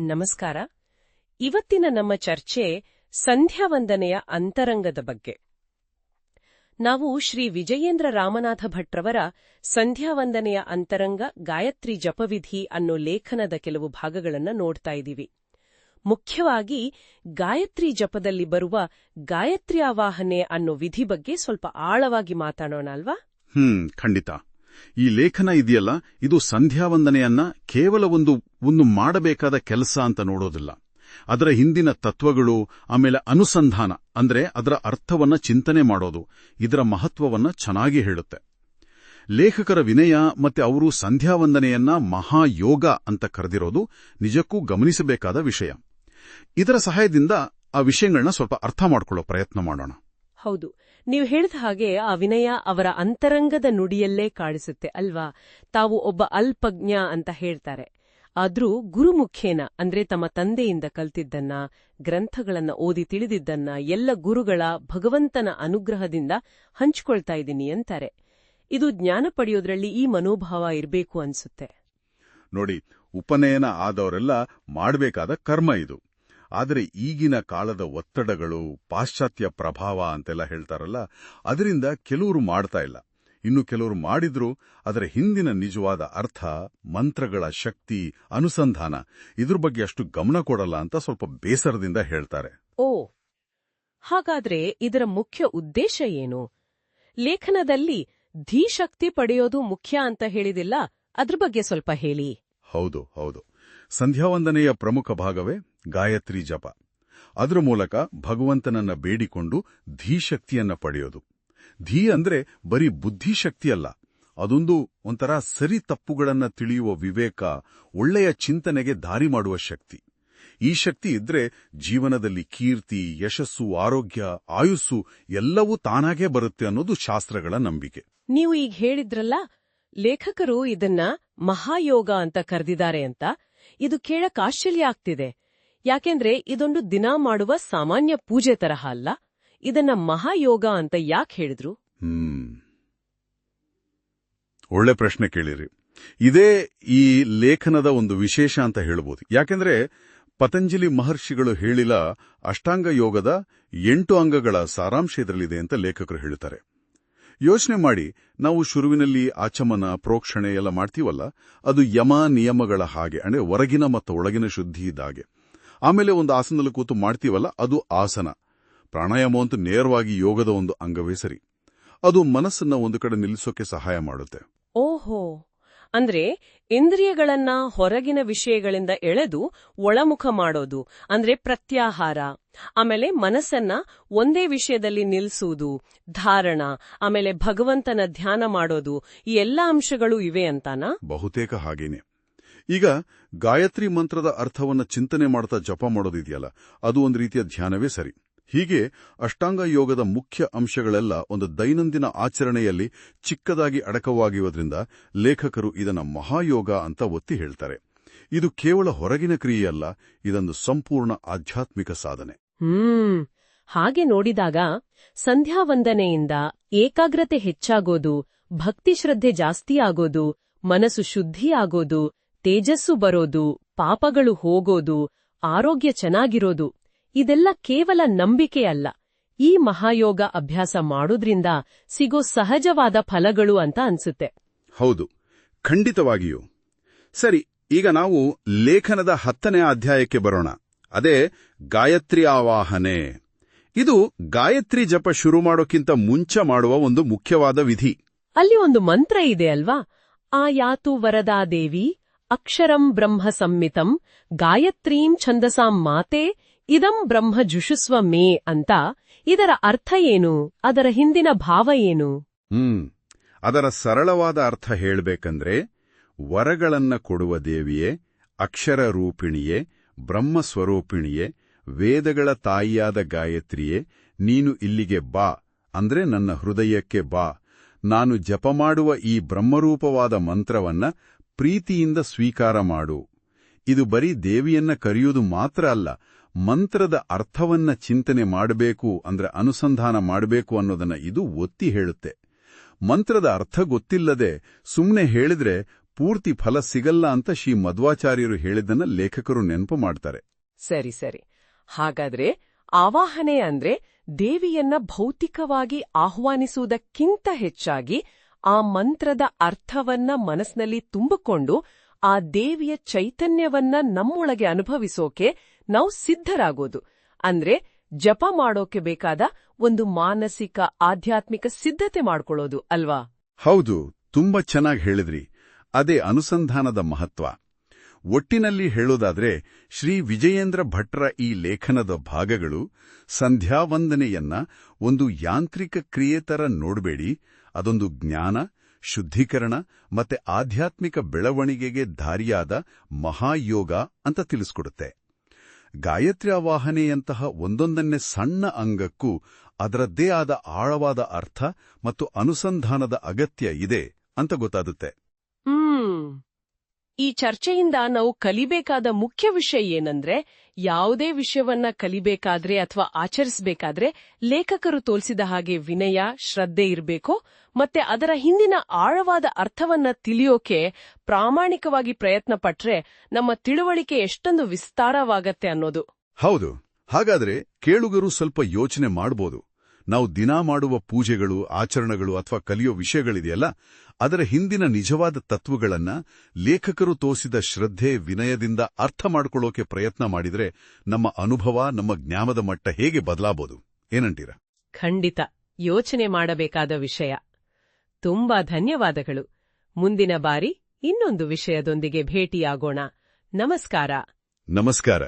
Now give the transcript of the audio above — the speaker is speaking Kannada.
ನಮಸ್ಕಾರ. ಇವತ್ತಿನ ನಮ್ಮ ಚರ್ಚೆ ಸಂಧ್ಯಾವಂದನೆಯ ಅಂತರಂಗದ ಬಗ್ಗೆ. ನಾವು ಶ್ರೀ ವಿಜಯೇಂದ್ರ ರಾಮನಾಥ ಭಟ್ರವರ ಸಂಧ್ಯಾವಂದನೆಯ ಅಂತರಂಗ ಗಾಯತ್ರಿ ಜಪವಿಧಿ ಅನ್ನೋ ಲೇಖನದ ಕೆಲವು ಭಾಗಗಳನ್ನು ನೋಡ್ತಾ ಇದ್ದೀವಿ. ಮುಖ್ಯವಾಗಿ ಗಾಯತ್ರಿ ಜಪದಲ್ಲಿ ಬರುವ ಗಾಯತ್ರಿ ಆವಾಹನೆ ಅನ್ನೋ ವಿಧಿ ಬಗ್ಗೆ ಸ್ವಲ್ಪ ಆಳವಾಗಿ ಮಾತಾಡೋಣ ಅಲ್ವಾ? ಹ್ಮ್, ಖಂಡಿತ. ಈ ಲೇಖನ ಇದೆಯಲ್ಲ, ಇದು ಸಂಧ್ಯಾವಂದನೆಯನ್ನ ಕೇವಲ ಒಂದು ಒಂದು ಮಾಡಬೇಕಾದ ಕೆಲಸ ಅಂತ ನೋಡೋದಿಲ್ಲ. ಅದರ ಹಿಂದಿನ ತತ್ವಗಳು, ಆಮೇಲೆ ಅನುಸಂಧಾನ, ಅಂದ್ರೆ ಅದರ ಅರ್ಥವನ್ನ ಚಿಂತನೆ ಮಾಡೋದು, ಇದರ ಮಹತ್ವವನ್ನ ಚೆನ್ನಾಗಿ ಹೇಳುತ್ತೆ. ಲೇಖಕರ ವಿನಯ ಮತ್ತೆ ಅವರು ಸಂಧ್ಯಾವಂದನೆಯನ್ನ ಮಹಾಯೋಗ ಅಂತ ಕರೆದಿರೋದು ನಿಜಕ್ಕೂ ಗಮನಿಸಬೇಕಾದ ವಿಷಯ. ಇದರ ಸಹಾಯದಿಂದ ಆ ವಿಷಯಗಳನ್ನ ಸ್ವಲ್ಪ ಅರ್ಥ ಮಾಡಿಕೊಳ್ಳೋ ಪ್ರಯತ್ನ ಮಾಡೋಣ. ಹೌದು. ನೀವು ಹೇಳಿದ ಹಾಗೆ ಆ ವಿನಯ ಅವರ ಅಂತರಂಗದ ನುಡಿಯಲ್ಲೇ ಕಾಣಿಸುತ್ತೆ ಅಲ್ವಾ? ತಾವು ಒಬ್ಬ ಅಲ್ಪಜ್ಞ ಅಂತ ಹೇಳ್ತಾರೆ. ಆದ್ರೂ ಗುರುಮುಖೇನ, ಅಂದ್ರೆ ತಮ್ಮ ತಂದೆಯಿಂದ ಕಲ್ತಿದ್ದನ್ನ, ಗ್ರಂಥಗಳನ್ನ ಓದಿ ತಿಳಿದಿದ್ದನ್ನ, ಎಲ್ಲ ಗುರುಗಳ ಭಗವಂತನ ಅನುಗ್ರಹದಿಂದ ಹಂಚ್ಕೊಳ್ತಾ ಇದ್ದೀನಿ ಅಂತಾರೆ. ಇದು ಜ್ಞಾನ ಪಡೆಯೋದ್ರಲ್ಲಿ ಈ ಮನೋಭಾವ ಇರಬೇಕು ಅನ್ಸುತ್ತೆ. ನೋಡಿ, ಉಪನಯನ ಆದವರೆಲ್ಲ ಮಾಡಬೇಕಾದ ಕರ್ಮ ಇದು. ಆದರೆ ಈಗಿನ ಕಾಲದ ಒತ್ತಡಗಳು ಪಾಶ್ಚಾತ್ಯ ಪ್ರಭಾವ ಅಂತೆಲ್ಲ ಹೇಳ್ತಾರಲ್ಲ ಅದರಿಂದ ಕೆಲವರು ಮಾಡ್ತಾ ಇಲ್ಲ. ಇನ್ನು ಕೆಲವರು ಮಾಡಿದ್ರು ಅದರ ಹಿಂದಿನ ನಿಜವಾದ ಅರ್ಥ ಮಂತ್ರಗಳ ಶಕ್ತಿ ಅನುಸಂಧಾನ ಇದ್ರ ಬಗ್ಗೆ ಅಷ್ಟು ಗಮನ ಕೊಡಲ್ಲ ಅಂತ ಸ್ವಲ್ಪ ಬೇಸರದಿಂದ ಹೇಳ್ತಾರೆ. ಓ ಹಾಗಾದ್ರೆ ಇದರ ಮುಖ್ಯ ಉದ್ದೇಶ ಏನು? ಲೇಖನದಲ್ಲಿ ಧೀಶಕ್ತಿ ಪಡೆಯೋದು ಮುಖ್ಯ ಅಂತ ಹೇಳಿದಿಲ್ಲ ಅದ್ರ ಬಗ್ಗೆ ಸ್ವಲ್ಪ ಹೇಳಿ. ಹೌದು ಹೌದು. ಸಂಧ್ಯಾವಂದನೆಯ ಪ್ರಮುಖ ಭಾಗವೇ? ಗಾಯತ್ರಿ ಜಪ. ಅದರ ಮೂಲಕ ಭಗವಂತನನ್ನ ಬೇಡಿಕೊಂಡು ಧೀಶಕ್ತಿಯನ್ನ ಪಡೆಯೋದು. ಧೀ ಅಂದ್ರೆ ಬರೀ ಬುದ್ಧಿಶಕ್ತಿಯಲ್ಲ ಅದೊಂದು ಒಂಥರ ಸರಿ ತಪ್ಪುಗಳನ್ನ ತಿಳಿಯುವ ವಿವೇಕ, ಒಳ್ಳೆಯ ಚಿಂತನೆಗೆ ದಾರಿ ಮಾಡುವ ಶಕ್ತಿ. ಈ ಶಕ್ತಿ ಇದ್ರೆ ಜೀವನದಲ್ಲಿ ಕೀರ್ತಿ, ಯಶಸ್ಸು, ಆರೋಗ್ಯ, ಆಯುಸ್ಸು ಎಲ್ಲವೂ ತಾನಾಗೇ ಬರುತ್ತೆ ಅನ್ನೋದು ಶಾಸ್ತ್ರಗಳ ನಂಬಿಕೆ. ನೀವು ಈಗ ಹೇಳಿದ್ರಲ್ಲ, ಲೇಖಕರು ಇದನ್ನ ಮಹಾಯೋಗ ಅಂತ ಕರೆದಿದ್ದಾರೆ ಅಂತ. ಇದು ಕೇಳಕ್ ಆಶ್ಚರ್ಯ ಆಗ್ತಿದೆ. ಯಾಕೆಂದ್ರೆ ಇದೊಂದು ದಿನ ಮಾಡುವ ಸಾಮಾನ್ಯ ಪೂಜೆ ತರಹ ಅಲ್ಲ. ಇದನ್ನ ಮಹಾಯೋಗ ಅಂತ ಯಾಕೆ ಹೇಳಿದ್ರು? ಒಳ್ಳೆ ಪ್ರಶ್ನೆ ಕೇಳಿರಿ. ಇದೇ ಈ ಲೇಖನದ ಒಂದು ವಿಶೇಷ ಅಂತ ಹೇಳ್ಬೋದು. ಯಾಕೆಂದ್ರೆ ಪತಂಜಲಿ ಮಹರ್ಷಿಗಳು ಹೇಳಿಲ್ಲ, ಅಷ್ಟಾಂಗ ಯೋಗದ ಎಂಟು ಅಂಗಗಳ ಸಾರಾಂಶ ಇದರಲ್ಲಿದೆ ಅಂತ ಲೇಖಕರು ಹೇಳ್ತಾರೆ ಯೋಚನೆ ಮಾಡಿ, ನಾವು ಶುರುವಿನಲ್ಲಿ ಆಚಮನ, ಪ್ರೋಕ್ಷಣೆ ಎಲ್ಲ ಮಾಡ್ತೀವಲ್ಲ, ಅದು ಯಮ ನಿಯಮಗಳ ಹಾಗೆ, ಅಂದರೆ ಹೊರಗಿನ ಮತ್ತು ಒಳಗಿನ ಶುದ್ಧಿ ಇದ್ದಾಗೆ ಆಮೇಲೆ ಒಂದು ಆಸನದಲ್ಲಿ ಕೂತು ಮಾಡ್ತೀವಲ್ಲ ಅದು ಆಸನ. ಪ್ರಾಣಾಯಾಮ ಅಂತೂ ನೇರವಾಗಿ ಯೋಗದ ಒಂದು ಅಂಗವೇ ಸರಿ. ಅದು ಮನಸ್ಸನ್ನ ಒಂದು ಕಡೆ ನಿಲ್ಲಿಸೋಕೆ ಸಹಾಯ ಮಾಡುತ್ತೆ. ಓಹೋ! ಅಂದ್ರೆ ಇಂದ್ರಿಯಗಳನ್ನ ಹೊರಗಿನ ವಿಷಯಗಳಿಂದ ಎಳೆದು ಒಳಮುಖ ಮಾಡೋದು ಅಂದ್ರೆ ಪ್ರತ್ಯಾಹಾರ. ಆಮೇಲೆ ಮನಸ್ಸನ್ನ ಒಂದೇ ವಿಷಯದಲ್ಲಿ ನಿಲ್ಲಿಸುವುದು ಧಾರಣ ಆಮೇಲೆ ಭಗವಂತನ ಧ್ಯಾನ ಮಾಡೋದು ಈ ಎಲ್ಲ ಅಂಶಗಳು ಇವೆ ಅಂತಾನಾ? ಬಹುತೇಕ ಹಾಗೇನೆ. ಈಗ ಗಾಯತ್ರಿ ಮಂತ್ರದ ಅರ್ಥವನ್ನ ಚಿಂತನೆ ಮಾಡ್ತಾ ಜಪ ಮಾಡೋದಿದೆಯಲ್ಲ, ಅದು ಒಂದು ರೀತಿಯ ಧ್ಯಾನವೇ ಸರಿ. ಹೀಗೆ ಅಷ್ಟಾಂಗ ಯೋಗದ ಮುಖ್ಯ ಅಂಶಗಳೆಲ್ಲ ಒಂದು ದೈನಂದಿನ ಆಚರಣೆಯಲ್ಲಿ ಚಿಕ್ಕದಾಗಿ ಅಡಕವಾಗಿರುವುದರಿಂದ ಲೇಖಕರು ಇದನ್ನ ಮಹಾಯೋಗ ಅಂತ ಒತ್ತಿ ಹೇಳ್ತಾರೆ. ಇದು ಕೇವಲ ಹೊರಗಿನ ಕ್ರಿಯೆಯಲ್ಲ, ಇದೊಂದು ಸಂಪೂರ್ಣ ಆಧ್ಯಾತ್ಮಿಕ ಸಾಧನೆ. ಹ್ಮ್. ಹಾಗೆ ನೋಡಿದಾಗ ಸಂಧ್ಯಾವಂದನೆಯಿಂದ ಏಕಾಗ್ರತೆ ಹೆಚ್ಚಾಗೋದು, ಭಕ್ತಿ ಶ್ರದ್ಧೆ ಜಾಸ್ತಿ ಆಗೋದು, ಮನಸ್ಸು ಶುದ್ಧಿ ಆಗೋದು ತೇಜಸ್ಸು ಬರೋದು ಪಾಪಗಳು ಹೋಗೋದು ಆರೋಗ್ಯ ಚೆನ್ನಾಗಿರೋದು ಇದೆಲ್ಲ ಕೇವಲ ನಂಬಿಕೆಯಲ್ಲ ಈ ಮಹಾಯೋಗ ಅಭ್ಯಾಸ ಮಾಡೋದ್ರಿಂದ ಸಿಗೋ ಸಹಜವಾದ ಫಲಗಳು ಅಂತ ಅನ್ಸುತ್ತೆ. ಹೌದು. ಖಂಡಿತವಾಗಿಯೂ. ಸರಿ ಈಗ ನಾವು ಲೇಖನದ ಹತ್ತನೇ ಅಧ್ಯಾಯಕ್ಕೆ ಬರೋಣ. ಅದೇ ಗಾಯತ್ರಿ ಆವಾಹನೆ. ಇದು ಗಾಯತ್ರಿ ಜಪ ಶುರು ಮಾಡೋಕ್ಕಿಂತ ಮುಂಚೆ ಮಾಡುವ ಒಂದು ಮುಖ್ಯವಾದ ವಿಧಿ. ಅಲ್ಲಿ ಒಂದು ಮಂತ್ರ ಇದೆ ಅಲ್ವಾ? ಆ ಯಾತು ವರದಾ ದೇವಿ ಅಕ್ಷರಂ ಬ್ರಹ್ಮ ಸಂಮಿತಂ ಗಾಯತ್ರೀಂ ಛಂದಸಾಂ ಮಾತೆ ಇದಂ ಬ್ರಹ್ಮ ಜುಷುಸ್ವ ಮೇ ಅಂತ ಇದರ ಅರ್ಥ ಏನು? ಅದರ ಹಿಂದಿನ ಭಾವ ಏನು? ಅದರ ಸರಳವಾದ ಅರ್ಥ ಹೇಳ್ಬೇಕಂದ್ರೆ, ವರಗಳನ್ನ ಕೊಡುವ ದೇವಿಯೇ, ಅಕ್ಷರ ರೂಪಿಣಿಯೇ ಬ್ರಹ್ಮಸ್ವರೂಪಿಣಿಯೇ ವೇದಗಳ ತಾಯಿಯಾದ ಗಾಯತ್ರಿಯೇ, ನೀನು ಇಲ್ಲಿಗೆ ಬಾ, ಅಂದ್ರೆ ನನ್ನ ಹೃದಯಕ್ಕೆ ಬಾ. ನಾನು ಜಪ ಮಾಡುವ ಈ ಬ್ರಹ್ಮರೂಪವಾದ ಮಂತ್ರವನ್ನ ಪ್ರೀತಿಯಿಂದ ಸ್ವೀಕಾರ ಮಾಡು. ಇದು ಬರೀ ದೇವಿಯನ್ನ ಕರೆಯುವುದು ಮಾತ್ರ ಅಲ್ಲ, ಮಂತ್ರದ ಅರ್ಥವನ್ನ ಚಿಂತನೆ ಮಾಡಬೇಕು ಅಂದ್ರೆ ಅನುಸಂಧಾನ ಮಾಡಬೇಕು ಅನ್ನೋದನ್ನ ಇದು ಒತ್ತಿ ಹೇಳುತ್ತೆ. ಮಂತ್ರದ ಅರ್ಥ ಗೊತ್ತಿಲ್ಲದೆ ಸುಮ್ಮನೆ ಹೇಳಿದ್ರೆ ಪೂರ್ತಿ ಫಲ ಸಿಗಲ್ಲ ಅಂತ ಶ್ರೀ ಮಧ್ವಾಚಾರ್ಯರು ಹೇಳಿದ್ದನ್ನ ಲೇಖಕರು ನೆನಪು ಮಾಡ್ತಾರೆ. ಸರಿ ಸರಿ. ಹಾಗಾದ್ರೆ ಆವಾಹನೆ ಅಂದ್ರೆ ದೇವಿಯನ್ನ ಭೌತಿಕವಾಗಿ ಆಹ್ವಾನಿಸುವುದಕ್ಕಿಂತ ಹೆಚ್ಚಾಗಿ ಆ ಮಂತ್ರದ ಅರ್ಥವನ್ನ ಮನಸ್ನಲ್ಲಿ ತುಂಬಿಕೊಂಡು ಆ ದೇವಿಯ ಚೈತನ್ಯವನ್ನ ನಮ್ಮೊಳಗೆ ಅನುಭವಿಸೋಕೆ ನಾವು ಸಿದ್ಧರಾಗೋದು. ಅಂದ್ರೆ ಜಪ ಮಾಡೋಕೆ ಬೇಕಾದ ಒಂದು ಮಾನಸಿಕ, ಆಧ್ಯಾತ್ಮಿಕ ಸಿದ್ಧತೆ ಮಾಡ್ಕೊಳ್ಳೋದು, ಅಲ್ವಾ? ಹೌದು, ತುಂಬಾ ಚೆನ್ನಾಗಿ ಹೇಳಿದ್ರಿ. ಅದೇ ಅನುಸಂಧಾನದ ಮಹತ್ವ. ಒಟ್ಟಿನಲ್ಲಿ ಹೇಳೋದಾದ್ರೆ, ಶ್ರೀ ವಿಜಯೇಂದ್ರ ಭಟ್ರ ಈ ಲೇಖನದ ಭಾಗಗಳು ಸಂಧ್ಯಾವಂದನೆಯನ್ನ ಒಂದು ಯಾಂತ್ರಿಕ ಕ್ರಿಯೆ ತರ ನೋಡಬೇಡಿ ಅದೊಂದು ಜ್ಞಾನ, ಶುದ್ಧೀಕರಣ ಮತ್ತೆ ಆಧ್ಯಾತ್ಮಿಕ ಬೆಳವಣಿಗೆಗೆ ದಾರಿಯಾದ ಮಹಾಯೋಗ ಅಂತ ತಿಳಿಸ್ಕೊಡುತ್ತೆ. ಗಾಯತ್ರಿ ಆವಾಹನೆಯಂತಹ ಒಂದೊಂದನ್ನೇ ಸಣ್ಣ ಅಂಗಕ್ಕೂ ಅದರದ್ದೇ ಆದ ಆಳವಾದ ಅರ್ಥ ಮತ್ತು ಅನುಸಂಧಾನದ ಅಗತ್ಯ ಇದೆ ಅಂತ ಗೊತ್ತಾಗುತ್ತೆ. ಈ ಚರ್ಚೆಯಿಂದ ನಾವು ಕಲಿಬೇಕಾದ ಮುಖ್ಯ ವಿಷಯ ಏನಂದ್ರೆ, ಯಾವುದೇ ವಿಷಯವನ್ನ ಕಲಿಬೇಕಾದ್ರೆ ಅಥವಾ ಆಚರಿಸಬೇಕಾದ್ರೆ ಲೇಖಕರು ತೋರಿಸಿದ ಹಾಗೆ ವಿನಯ, ಶ್ರದ್ಧೆ ಇರಬೇಕು. ಮತ್ತೆ ಅದರ ಹಿಂದಿನ ಆಳವಾದ ಅರ್ಥವನ್ನ ತಿಳಿಯೋಕೆ ಪ್ರಾಮಾಣಿಕವಾಗಿ ಪ್ರಯತ್ನ ಪಟ್ರೆ ನಮ್ಮ ತಿಳುವಳಿಕೆ ಎಷ್ಟೊಂದು ವಿಸ್ತಾರವಾಗತ್ತೆ ಅನ್ನೋದು. ಹೌದು. ಹಾಗಾದ್ರೆ ಕೇಳುಗರು ಸ್ವಲ್ಪ ಯೋಚನೆ ಮಾಡ್ಬೋದು. ನಾವು ದಿನಾ ಮಾಡುವ ಪೂಜೆಗಳು ಆಚರಣೆಗಳು ಅಥವಾ ಕಲಿಯೋ ವಿಷಯಗಳಿದೆಯಲ್ಲ ಅದರ ಹಿಂದಿನ ನಿಜವಾದ ತತ್ವಗಳನ್ನ ಲೇಖಕರು ತೋರಿಸಿದ ಶ್ರದ್ಧೆ ವಿನಯದಿಂದ ಅರ್ಥ ಮಾಡಿಕೊಳ್ಳೋಕೆ ಪ್ರಯತ್ನ ಮಾಡಿದ್ರೆ ನಮ್ಮ ಅನುಭವ ನಮ್ಮ ಜ್ಞಾನದ ಮಟ್ಟ ಹೇಗೆ ಬದಲಾಬಹುದು ಏನಂತೀರ? ಖಂಡಿತ. ಯೋಚನೆ ಮಾಡಬೇಕಾದ ವಿಷಯ. ತುಂಬಾ ಧನ್ಯವಾದಗಳು. ಮುಂದಿನ ಬಾರಿ ಇನ್ನೊಂದು ವಿಷಯದೊಂದಿಗೆ ಭೇಟಿಯಾಗೋಣ. ನಮಸ್ಕಾರ. ನಮಸ್ಕಾರ.